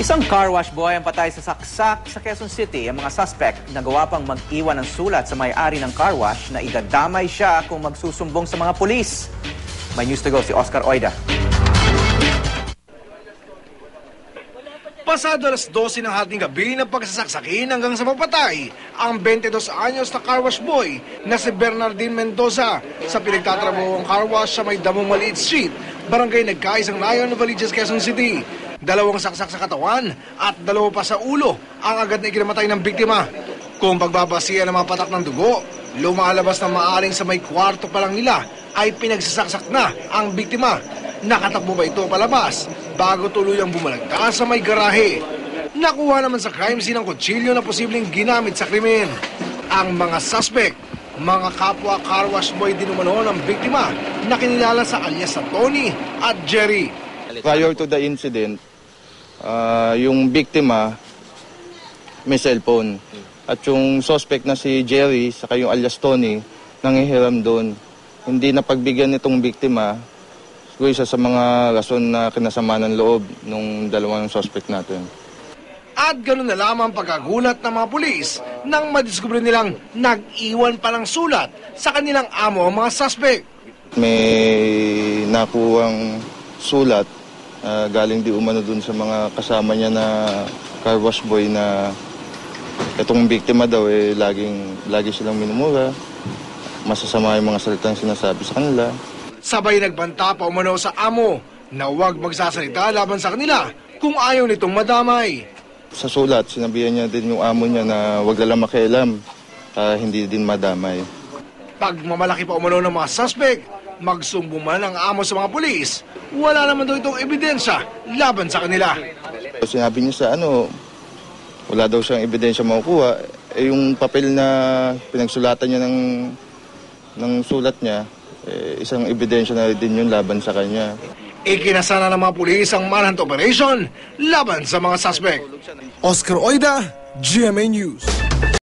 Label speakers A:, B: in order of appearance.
A: Isang car wash boy ang patay sa saksak sa Quezon City. Ang mga suspect nagawa pang mag-iwan ng sulat sa may-ari ng car wash na idadamay siya kung magsusumbong sa mga pulis. May news to go si Oscar Oida.
B: Pasado alas 12 ng hating gabi ng pagsasaksakin hanggang sa mapatay ang 22 anyos na car wash boy na si Bernardine Mendoza sa pinagtatrabaho ang car wash sa may Damong Maliit Street, barangay Nagkaisang Layon, Novaliches, Quezon City. Dalawang saksak sa katawan at dalawa pa sa ulo ang agad na ikinamatay ng biktima. Kung pagbabasiya ng mga patak ng dugo, lumalabas na maaring sa may kwarto pa lang nila ay pinagsasaksak na ang biktima. Nakatakbo ba ito palabas bago tuluyang bumalagta sa may garahe? Nakuha naman sa crime scene ang kutsilyo na posibleng ginamit sa krimen. Ang mga suspect, mga kapwa car wash boy din umano ng biktima na kinilala sa alias sa Tony at Jerry.
C: Prior to the incident, ah, yung biktima may cellphone. At yung suspect na si Jerry, saka yung alias Tony, nangihiram doon. Hindi na pagbigyan nitong biktima, siguro isa sa mga rason na kinasama ng loob ng dalawang suspect natin.
B: At ganoon na lamang pagkagulat ng mga pulis nang madiskubre nilang nag-iwan pa ng sulat sa kanilang amo ang mga suspect.
C: May nakuwang sulat ah, galing di umano dun sa mga kasama niya na car wash boy na itong biktima daw eh laging lagi silang minumura. Masasama yung mga salitang sinasabi sa kanila.
B: Sabay nagbanta pa umano sa amo na huwag magsasalita laban sa kanila kung ayaw nitong madamay.
C: Sa sulat, sinabihan niya din yung amo niya na wag lang makialam, ah, hindi din madamay.
B: Pag mamalaki pa umano ng mga suspect, magsumbong man ang amo sa mga pulis, wala naman daw itong ebidensya laban sa kanila.
C: Sinabi niya sa ano, wala daw siyang ebidensya makukuha. Eh, yung papel na pinagsulatan niya ng, ng sulat niya, eh, isang ebidensya na din yun laban sa kanya.
B: Ikinasana ng mga pulis ang manhunt operation laban sa mga suspect. Oscar Oida, GMA News.